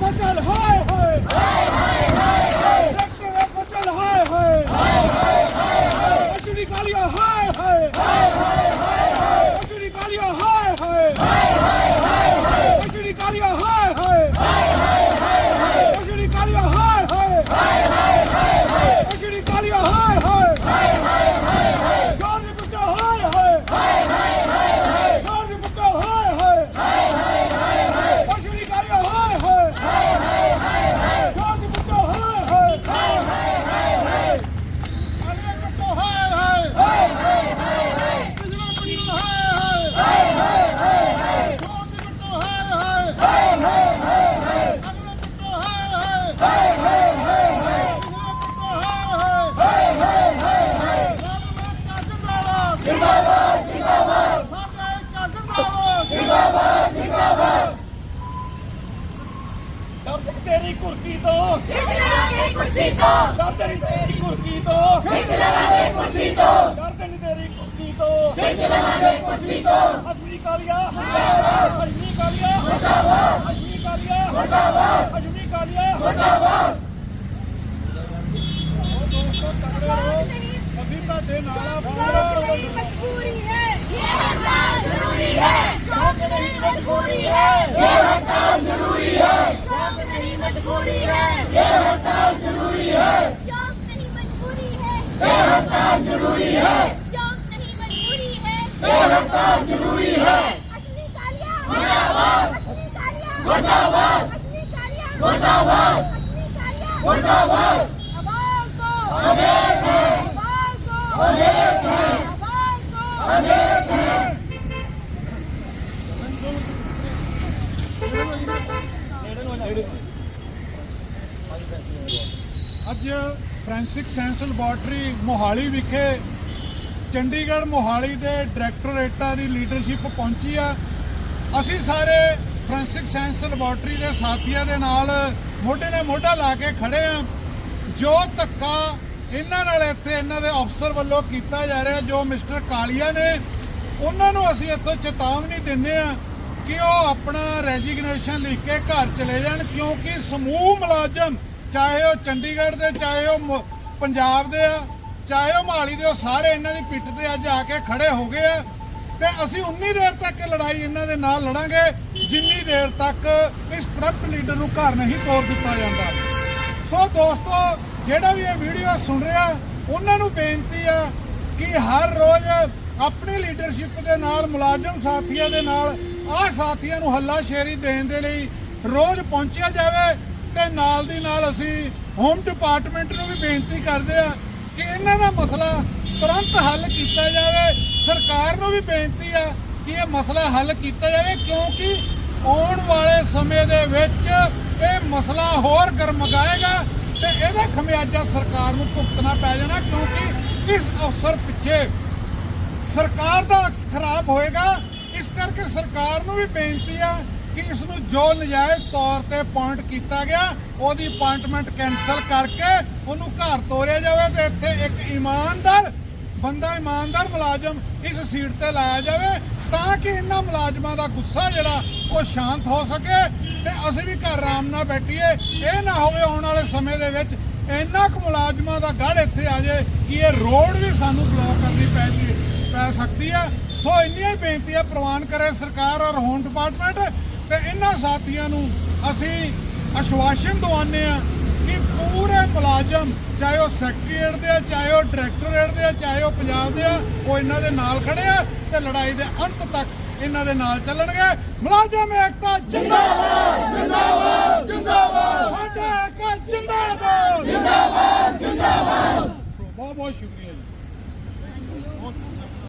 ফসল হয় হয় ਜਿੰਦਾਬਾਦ ਜਿੰਦਾਬਾਦ। ਦਰਦ ਤੇਰੀ ਕੁਰਕੀ ਤੋਂ ਖਿੱਚ ਲਵਾਂਗੇ ਕੁਰਸੀ ਤੋਂ। ਦਰਦ ਤੇਰੀ ਕੁਰਕੀ ਤੋਂ ਖਿੱਚ ਲਵਾਂਗੇ ਕੁਰਸੀ ਤੋਂ। ਦਰਦ ਤੇਰੀ ਕੁਰਕੀ ਤੋਂ ਖਿੱਚ ਲਵਾਂਗੇ ਕੁਰਸੀ ਤੋਂ। ਅਸ਼ਮੀ ਕਾਲੀਆ। ਮੁਰਦਾਬਾਦ ਅਸ਼ਮੀ ਕਾਲੀਆ। ਮੁਰਦਾਬਾਦ ਅਸ਼ਮੀ ਕਾਲੀਆ। ਮੁਰਦਾਬਾਦ मजबूरी है ये हड़ताल जरूरी है शौक नहीं मजबूरी है ये हड़ताल जरूरी है शौक नहीं मजबूरी है ये हड़ताल जरूरी है असली कालिया मुर्दाबाद असली कालिया मुर्दाबाद असली कालिया मुर्दाबाद असली कालिया मुर्दाबाद आवाज दो आवाज दो आवाज दो आवाज दो ਅੱਜ ਫ੍ਰੈਂਸਿਕ ਸਾਇੰਸ ਲੈਬੋਰਟਰੀ ਮੋਹਾਲੀ ਵਿਖੇ ਚੰਡੀਗੜ੍ਹ ਮੋਹਾਲੀ ਦੇ ਡਾਇਰੈਕਟੋਰੇਟਾਂ ਦੀ ਲੀਡਰਸ਼ਿਪ ਪਹੁੰਚੀ ਆ। ਅਸੀਂ ਸਾਰੇ ਫ੍ਰੈਂਸਿਕ ਸਾਇੰਸ ਲੈਬੋਰਟਰੀ ਦੇ ਸਾਥੀਆਂ ਦੇ ਨਾਲ ਮੋਢੇ ਨਾਲ ਮੋਢਾ ਲਾ ਕੇ ਖੜੇ ਆ। ਜੋ ਧੱਕਾ ਇਹਨਾਂ ਨਾਲ ਇੱਥੇ ਇਹਨਾਂ ਦੇ ਅਫਸਰ ਵੱਲੋਂ ਕੀਤਾ ਜਾ ਰਿਹਾ, ਜੋ ਮਿਸਟਰ ਕਾਲੀਆ ਨੇ, ਉਹਨਾਂ ਨੂੰ ਅਸੀਂ ਇੱਥੋਂ ਚੇਤਾਵਨੀ ਦਿੰਨੇ ਆ ਕਿ ਉਹ ਆਪਣਾ ਰੈਜ਼ਿਗਨੇਸ਼ਨ ਲਿਖ ਕੇ ਘਰ ਚਲੇ ਜਾਣ, ਕਿਉਂਕਿ ਸਮੂਹ ਮੁਲਾਜ਼ਮ ਚਾਹੇ ਉਹ ਚੰਡੀਗੜ੍ਹ ਦੇ, ਚਾਹੇ ਉਹ ਮ- ਪੰਜਾਬ ਦੇ ਆ, ਚਾਹੇ ਉਹ ਮਹਾਲੀ ਦੇ, ਉਹ ਸਾਰੇ ਇਹਨਾਂ ਦੀ ਪਿੱਠ ਤੇ ਅੱਜ ਆ ਕੇ ਖੜੇ ਹੋ ਗਏ ਆ। ਤੇ ਅਸੀਂ ਉਨੀ ਦੇਰ ਤੱਕ ਇਹ ਲੜਾਈ ਇਹਨਾਂ ਦੇ ਨਾਲ ਲੜਾਂਗੇ, ਜਿੰਨੀ ਦੇਰ ਤੱਕ ਇਸ ਕਰਪਟ ਲੀਡਰ ਨੂੰ ਘਰ ਨਹੀਂ ਤੋਰ ਦਿੱਤਾ ਜਾਂਦਾ। ਸੋ ਦੋਸਤੋ, ਜਿਹੜਾ ਵੀ ਇਹ ਵੀਡੀਓ ਸੁਣ ਰਿਹਾ, ਉਹਨਾਂ ਨੂੰ ਬੇਨਤੀ ਆ ਕਿ ਹਰ ਰੋਜ਼ ਆਪਣੀ ਲੀਡਰਸ਼ਿਪ ਦੇ ਨਾਲ, ਮੁਲਾਜ਼ਮ ਸਾਥੀਆਂ ਦੇ ਨਾਲ, ਆਹ ਸਾਥੀਆਂ ਨੂੰ ਹੱਲਾ ਸ਼ੇਰੀ ਦੇਣ ਦੇ ਲਈ ਰੋਜ਼ ਪਹੁੰਚਿਆ ਜਾਵੇ। ਤੇ ਨਾਲ ਦੀ ਨਾਲ ਅਸੀਂ ਹੋਮ ਡਿਪਾਰਟਮੈਂਟ ਨੂੰ ਵੀ ਬੇਨਤੀ ਕਰਦੇ ਆ ਕਿ ਇਹਨਾਂ ਦਾ ਮਸਲਾ ਤੁਰੰਤ ਹੱਲ ਕੀਤਾ ਜਾਵੇ। ਸਰਕਾਰ ਨੂੰ ਵੀ ਬੇਨਤੀ ਆ ਕਿ ਇਹ ਮਸਲਾ ਹੱਲ ਕੀਤਾ ਜਾਵੇ ਕਿਉਂਕਿ ਆਉਣ ਵਾਲੇ ਸਮੇਂ ਦੇ ਵਿੱਚ ਇਹ ਮਸਲਾ ਹੋਰ ਗਰਮਗਾਏਗਾ ਤੇ ਇਹਦਾ ਖਮਿਆਜਾ ਸਰਕਾਰ ਨੂੰ ਭੁਗਤਣਾ ਪੈ ਜਾਣਾ ਕਿਉਂਕਿ ਇਸ ਅਫਸਰ ਪਿੱਛੇ ਸਰਕਾਰ ਦਾ ਅਕਸ ਖਰਾਬ ਹੋਏਗਾ। ਇਸ ਕਰਕੇ ਸਰਕਾਰ ਨੂੰ ਵੀ ਬੇਨਤੀ ਆ ਕਿ ਇਸ ਨੂੰ ਜੋ ਨਜਾਇਜ਼ ਤੌਰ ਤੇ ਅਪਾਇੰਟ ਕੀਤਾ ਗਿਆ, ਉਹਦੀ ਅਪਾਇੰਟਮੈਂਟ ਕੈਨਸਲ ਕਰਕੇ ਉਹਨੂੰ ਘਰ ਤੋਰਿਆ ਜਾਵੇ ਤੇ ਇੱਥੇ ਇੱਕ ਇਮਾਨਦਾਰ, ਬੰਦਾ ਇਮਾਨਦਾਰ ਮੁਲਾਜ਼ਮ ਇਸ ਸੀਟ ਤੇ ਲਾਇਆ ਜਾਵੇ ਤਾਂ ਕਿ ਇਹਨਾਂ ਮੁਲਾਜ਼ਮਾਂ ਦਾ ਗੁੱਸਾ ਜਿਹੜਾ, ਉਹ ਸ਼ਾਂਤ ਹੋ ਸਕੇ ਤੇ ਅਸੀਂ ਵੀ ਘਰ ਆਰਾਮ ਨਾਲ ਬੈਠੀਏ। ਇਹ ਨਾ ਹੋਵੇ ਆਉਣ ਵਾਲੇ ਸਮੇਂ ਦੇ ਵਿੱਚ ਇੰਨਾ ਕੁ ਮੁਲਾਜ਼ਮਾਂ ਦਾ ਗੜ ਇੱਥੇ ਆ ਜਾਏ ਕਿ ਇਹ ਰੋਡ ਵੀ ਸਾਨੂੰ ਬਲੌਕ ਕਰਨੀ ਪੈ ਪੈ ਸਕਦੀ ਹੈ ਸੋ ਇੰਨੀਆਂ ਹੀ ਬੇਨਤੀਆਂ ਪ੍ਰਵਾਨ ਕਰੇ ਸਰਕਾਰ ਔਰ ਹੋਮ ਡਿਪਾਰਟਮੈਂਟ ਤੇ ਇਹਨਾਂ ਸਾਥੀਆਂ ਨੂੰ ਅਸੀਂ ਆਸ਼ਵਾਸਨ ਦਵਾਉਂਦੇ ਆ ਕਿ ਪੂਰੇ ਮੁਲਾਜ਼ਮ, ਚਾਹੇ ਉਹ ਸੈਕਟਰੀਏਟ ਦੇ ਆ, ਚਾਹੇ ਉਹ ਡਾਇਰੈਕਟੋਰੇਟ ਦੇ ਆ, ਚਾਹੇ ਉਹ ਪੰਜਾਬ ਦੇ ਆ, ਉਹ ਇਹਨਾਂ ਦੇ ਨਾਲ ਖੜੇ ਆ ਤੇ ਲੜਾਈ ਦੇ ਅੰਤ ਤੱਕ ਇਹਨਾਂ ਦੇ ਨਾਲ ਚੱਲਣਗੇ। ਮੁਲਾਜ਼ਮ ਏਕਤਾ ਜਿੰਦਾਬਾਦ ਜਿੰਦਾਬਾਦ ਜਿੰਦਾਬਾਦ। ਸਾਡਾ ਏਕਤਾ ਜਿੰਦਾਬਾਦ। ਜਿੰਦਾਬਾਦ ਜਿੰਦਾਬਾਦ। ਬਹੁਤ ਬਹੁਤ ਸ਼ੁਕਰੀਆ ਜੀ।